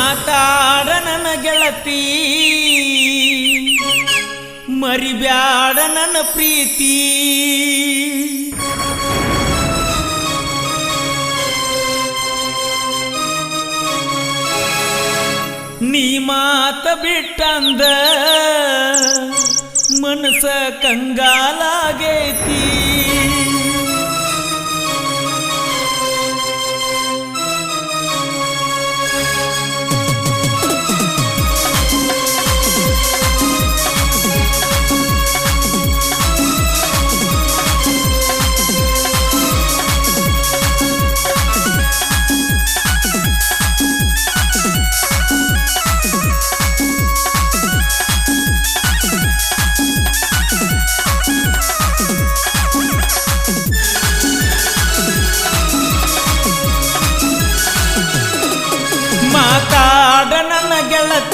ಮಾತಾಡ ನನ್ನ ಗೆಳತಿ. ಮರಿಬ್ಯಾಡ ನನ್ನ ಪ್ರೀತಿ. ನೀ ಮಾತ ಬಿಟ್ಟಂದ ಮನಸ ಕಂಗಾಲಾಗೈತಿ. കേരളത്തിൽ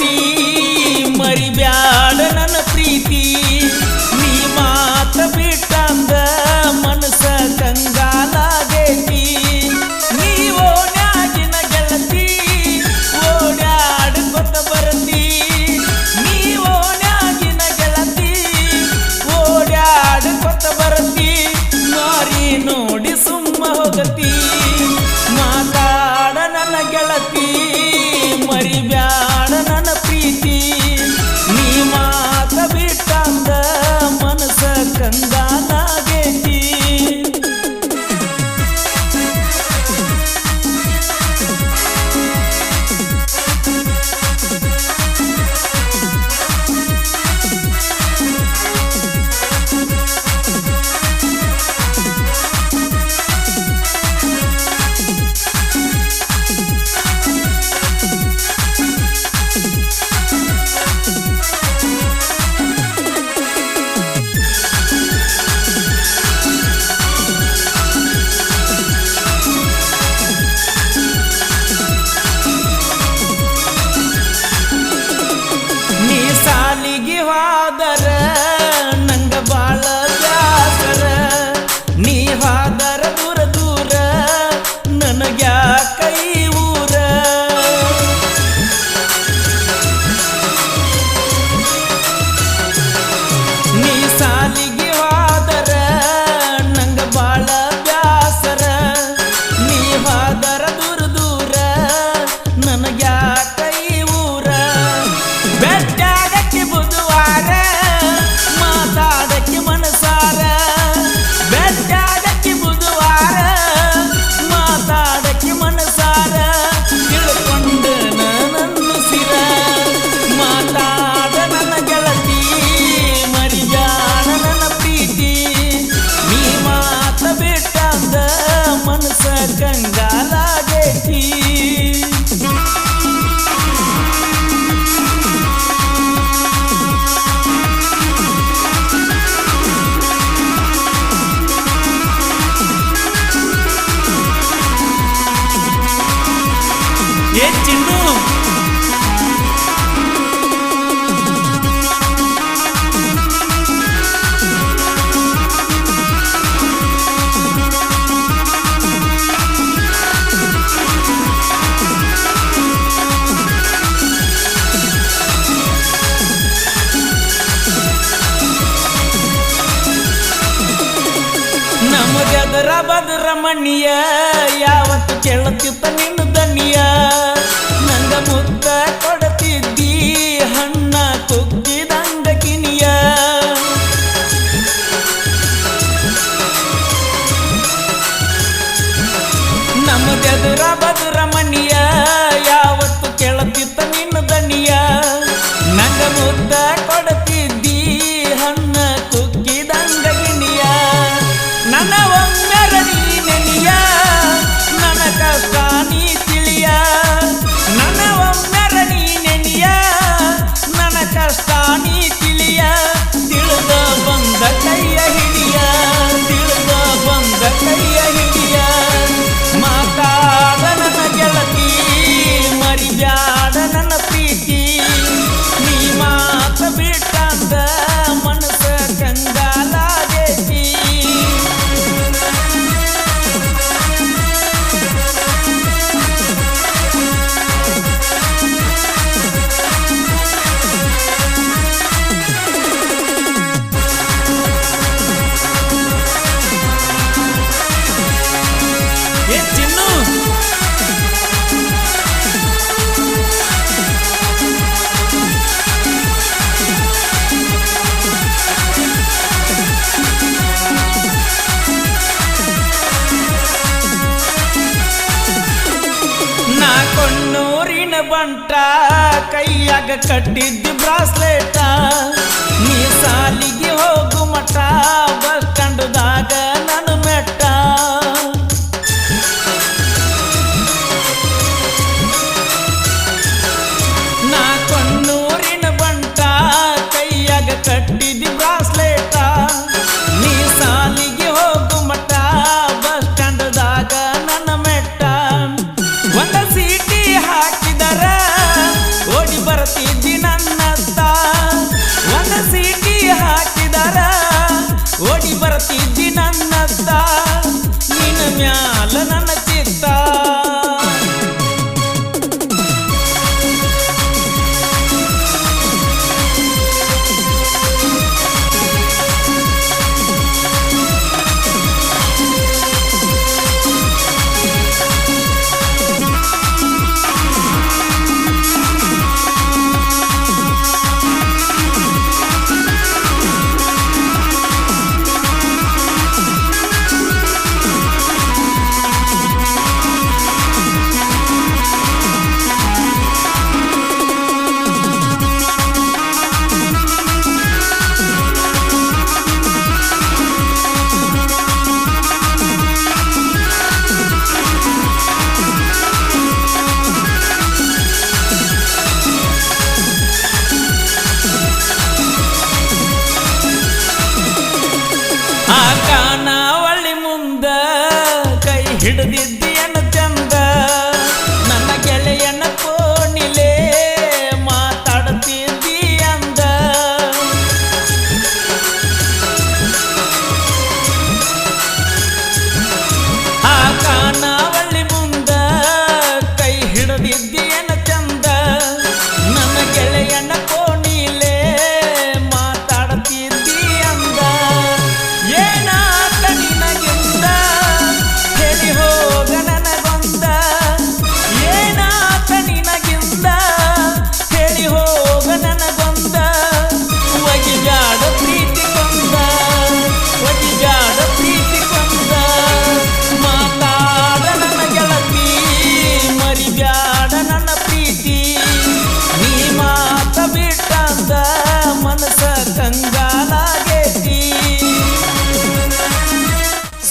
গঙ্গা লাগে ঠিক ಪ್ರೇಮದ ರಮಣೀಯ ಯಾವತ್ತು ಕೇಳುತ್ತಿದ್ದ ನಿನ್ನ ದನಿಯ ನಂಗ ಮುತ್ತ ಕೊಡತಿದ್ದಿ, ಹಣ್ಣ ತುಗ್ಗಿದಂಗ ಕಿನಿಯ. ನಮ್ಮದೆದುರ ಬದುರ ಮನಿಯ ಯಾವತ್ತು ಕೇಳುತ್ತಿದ್ದ ನಿನ್ನ ದನಿಯ ನಂಗ ಮುತ್ತ ಬಂಟ ಕೈಯಾಗ ಕಟ್ಟಿದ್ದು ಬ್ರಾಸ್ಲೆಟ ನೀ ಸಾಲಿಗೆ ಹೋಗು ಮಠ ಬಸ್ ಸ್ಟ್ಯಾಂಡ್ದಾಗ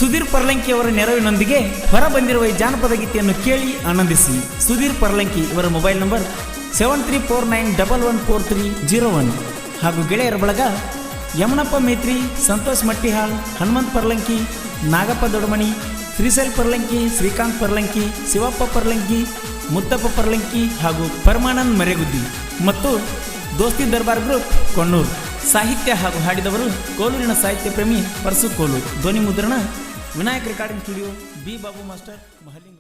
ಸುಧೀರ್ ಪರ್ಲಂಕಿ ಅವರ ನೆರವಿನೊಂದಿಗೆ ಹೊರ ಬಂದಿರುವ ಈ ಜಾನಪದ ಗೀತೆಯನ್ನು ಕೇಳಿ ಆನಂದಿಸಿ. ಸುಧೀರ್ ಪರ್ಲಂಕಿ ಇವರ mobile number seven three four nine double one four three zero one. ಹಾಗೂ ಗೆಳೆಯರ ಬಳಗ ಯಮನಪ್ಪ ಮೇತ್ರಿ, ಸಂತೋಷ್ ಮಟ್ಟಿಹಾಳ್, ಹನುಮಂತ್ ಪರ್ಲಂಕಿ, ನಾಗಪ್ಪ ದೊಡಮಣಿ ಶ್ರೀಶೈಲ್ ಪರ್ಲಂಕಿ, ಶ್ರೀಕಾಂತ್ ಪರ್ಲಂಕಿ, ಶಿವಪ್ಪ ಪರ್ಲಂಕಿ, ಮುತ್ತಪ್ಪ ಪರ್ಲಂಕಿ ಹಾಗೂ ಪರಮಾನಂದ್ ಮರೆಗುದ್ದಿ ಮತ್ತು ದೋಸ್ತಿ ದರ್ಬಾರ್ ಗ್ರೂಪ್ ಕೊಣ್ಣೂರು. ಸಾಹಿತ್ಯ ಹಾಗೂ ಹಾಡಿದವರು ಕೋಲೂರಿನ ಸಾಹಿತ್ಯ ಪ್ರೇಮಿ ಪರಸು ಕೋಲೂರು ಧ್ವನಿ ಮುದ್ರಣ Vinayak recording studio B Babu master Mahali